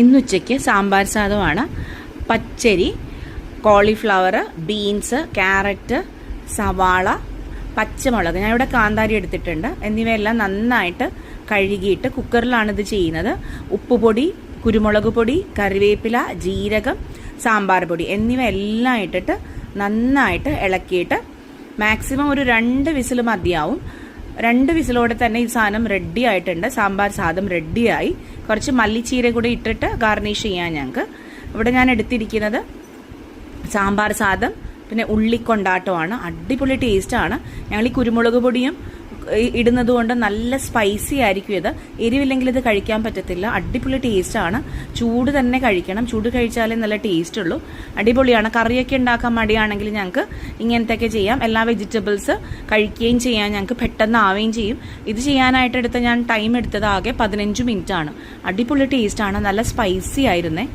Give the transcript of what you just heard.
ഇന്നുച്ചയ്ക്ക് സാമ്പാർ സാധമാണ് പച്ചരി cauliflower beans carrot സവാള പച്ചമുളക്. ഞാൻ ഇവിടെ കാന്താരി എടുത്തിട്ടുണ്ട്. എന്നിവയെല്ലാം നന്നായിട്ട് കഴുകിയിട്ട് കുക്കറിലാണ് ഇത് ചെയ്യുന്നത്. ഉപ്പുപൊടി കുരുമുളക് പൊടി കറിവേപ്പില ജീരകം സാമ്പാർ പൊടി എന്നിവ എല്ലാം ഇട്ടിട്ട് നന്നായിട്ട് ഇളക്കിയിട്ട് മാക്സിമം ഒരു രണ്ട് വിസിൽ മതിയാവും. രണ്ട് വിസിലോടെ തന്നെ ഈ സാധനം റെഡി ആയിട്ടുണ്ട്. സാമ്പാർ സാധം റെഡിയായി കുറച്ച് മല്ലിച്ചീര കൂടി ഇട്ടിട്ട് ഗാർണിഷ് ചെയ്യാൻ ഞങ്ങൾക്ക് ഇവിടെ ഞാൻ എടുത്തിരിക്കുന്നത് സാമ്പാർ സാധം പിന്നെ ഉള്ളിക്കൊണ്ടാട്ടമാണ്. അടിപൊളി ടേസ്റ്റാണ് ഞങ്ങൾ ഈ കുരുമുളക് പൊടിയും ഇടുന്നത് കൊണ്ട് നല്ല സ്പൈസി ആയിരിക്കും ഇത്. എരിവില്ലെങ്കിൽ ഇത് കഴിക്കാൻ പറ്റത്തില്ല. അടിപൊളി ടേസ്റ്റാണ് ചൂട് തന്നെ കഴിക്കണം. ചൂട് കഴിച്ചാലേ നല്ല ടേസ്റ്റ് ഉള്ളൂ. അടിപൊളിയാണ്. കറിയൊക്കെ ഉണ്ടാക്കാൻ മടിയാണെങ്കിൽ ഞങ്ങൾക്ക് ഇങ്ങനത്തെയൊക്കെ ചെയ്യാം. എല്ലാ വെജിറ്റബിൾസ് കഴിക്കുകയും ചെയ്യാം. ഞങ്ങൾക്ക് പെട്ടെന്ന് ആവുകയും ചെയ്യും. ഇത് ചെയ്യാനായിട്ട് എടുത്ത ഞാൻ ടൈം എടുത്തത് ആകെ പതിനഞ്ച് മിനിറ്റ് ആണ്. അടിപൊളി ടേസ്റ്റാണ് നല്ല സ്പൈസി ആയിരുന്നേ.